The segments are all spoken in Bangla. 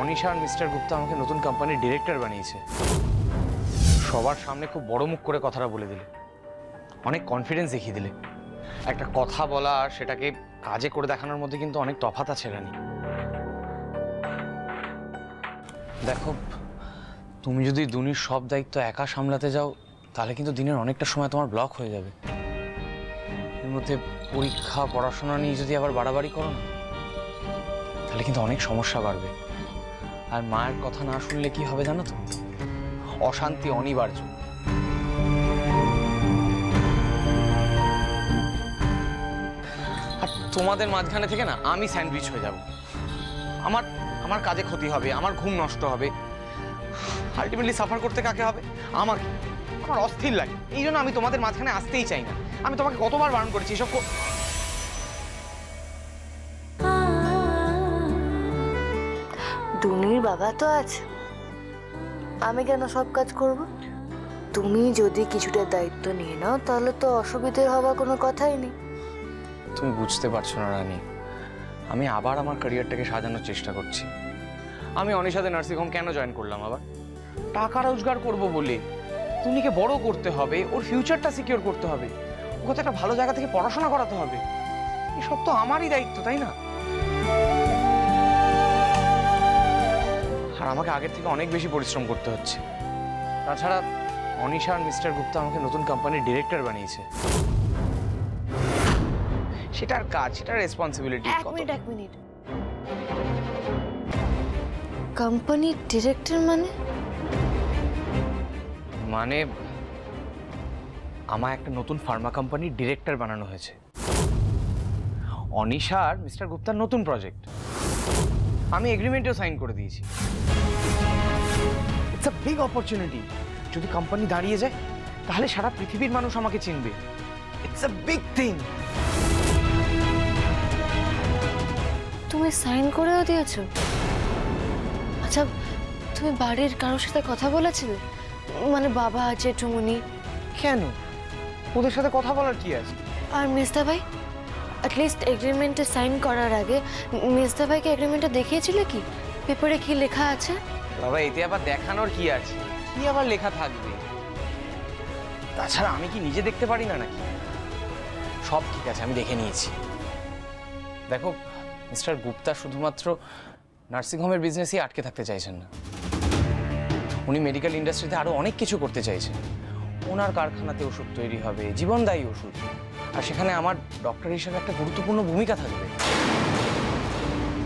অনিশা আর মিস্টার গুপ্তা আমাকে নতুন কোম্পানির ডিরেক্টর বানিয়েছে। সবার সামনে খুব বড় মুখ করে কথাটা বলে দিলে। অনেক কনফিডেন্স দেখিয়ে দিলে। একটা কথা বলা আর সেটাকে কাজে করে দেখানোর মধ্যে কিন্তু অনেক তফাৎ আছে, রানী। দেখো, তুমি যদি দুনির সব দায়িত্ব একা সামলাতে যাও, তাহলে কিন্তু দিনের অনেকটা সময় তোমার ব্লক হয়ে যাবে। এর মধ্যে পরীক্ষা, পড়াশোনা নিয়ে যদি আবার বাড়াবাড়ি করো না, তাহলে কিন্তু অনেক সমস্যা বাড়বে। আর মায়ের কথা না শুনলে কি হবে জানো তো? অশান্তি অনিবার্য। আর তোমাদের মাঝখানে থেকে না আমি স্যান্ডউইচ হয়ে যাব। আমার আমার কাজে ক্ষতি হবে, আমার ঘুম নষ্ট হবে। আলটিমেটলি সাফার করতে কাকে হবে? আমার আমার অস্থির লাগে। এই জন্য আমি তোমাদের মাঝখানে আসতেই চাই না। আমি তোমাকে কতবার বারণ করেছি, এসব টুনির বাবা তো আছে। আমি কেন সব কাজ করব? তুমি যদি কিছুটা দায়িত্ব নিয়ে নাও, তাহলে তো অসুবিধের হওয়ার কোনো কথাই নেই। তুমি বুঝতে পারছ না, রানী। আমি আবার আমার ক্যারিয়ারটাকে সাজানোর চেষ্টা করছি। আমি অনিশাতে নার্সিং হোম কেন জয়েন করলাম আবার? টাকা রোজগার করব বলে। তুমিকে বড় করতে হবে, ওর ফিউচারটা সিকিউর করতে হবে। ওকে তো একটা ভালো জায়গা থেকে পড়াশোনা করাতে হবে। এসব তো আমারই দায়িত্ব, তাই না? আর আমাকে আগের থেকে অনেক বেশি পরিশ্রম করতে হচ্ছে। তাছাড়া অনিশা আর মিস্টার গুপ্তা আমাকে নতুন কোম্পানির ডিরেক্টর বানিয়েছে। সেটার কাজ সেটার রেসপন্সিবিলিটি এক মিনিট এক মিনিট। কোম্পানির ডিরেক্টর মানে? মানে আমার একটা নতুন ফার্মা কোম্পানির ডিরেক্টর বানানো হয়েছে। অনিশা আর মিস্টার গুপ্তার নতুন প্রজেক্ট আমি এগ্রিমেন্টেও সাইন করে দিয়েছি। ইটস আ বিগ অপরচুনিটি যদি কোম্পানি দাঁড়িয়ে যায় তাহলে সারা পৃথিবীর মানুষ আমাকে চিনবে। ইটস আ বিগ থিং তুমি সাইন করেও দিয়েছ? আচ্ছা তুমি বাড়ির কারোর সাথে কথা বলেছিলে? মানে বাবা আছে জেঠুমনি কেন? ওদের সাথে কথা বলার কি আছে? আর মিস্তা ভাই অ্যাটলিস্ট এগ্রিমেন্টে সাইন করার আগে মিস্তা ভাইকে এগ্রিমেন্টটা দেখিয়েছিলে কি? পেপারে কি লেখা আছে? বাবা, এতে আবার দেখানোর কি আছে? কি আবার লেখা থাকবে? তাছাড়া আমি কি নিজে দেখতে পারি না নাকি? সব ঠিক আছে, আমি দেখে নিয়েছি। দেখো, মিস্টার গুপ্তা শুধুমাত্র নার্সিংহোমের বিজনেসই আটকে থাকতে চাইছেন না। উনি মেডিকেল ইন্ডাস্ট্রিতে আরও অনেক কিছু করতে চাইছেন। ওনার কারখানাতে ওষুধ তৈরি হবে, জীবনদায়ী ওষুধ। আর সেখানে আমার ডক্টর হিসেবে একটা গুরুত্বপূর্ণ ভূমিকা থাকবে।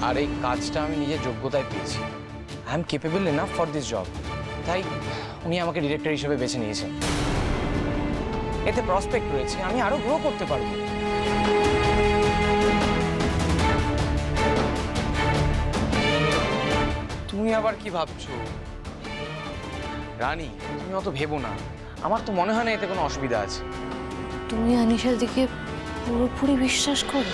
আর এই কাজটা আমি নিজের যোগ্যতায় পেয়েছি। I am capable enough for this job তাই উনি আমাকে ডিরেক্টর হিসেবে বেছে নিয়েছেন। এতে প্রসপেক্ট রয়েছে, আমি আরও গ্রো করতে পারব। তুমি আবার কি ভাবছ? রানী, তুমি অত ভেবো না। আমার তো মনে হয় না এতে কোনো অসুবিধা আছে। তুমি আনিশার দিকে পুরোপুরি বিশ্বাস করো।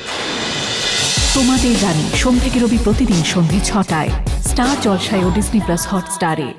তোমাদের জানি সোম থেকে রবি প্রতিদিন সন্ধ্যে ছটায়। স্টার জলসায় ও ডিসনি প্লাস হটস্টারে।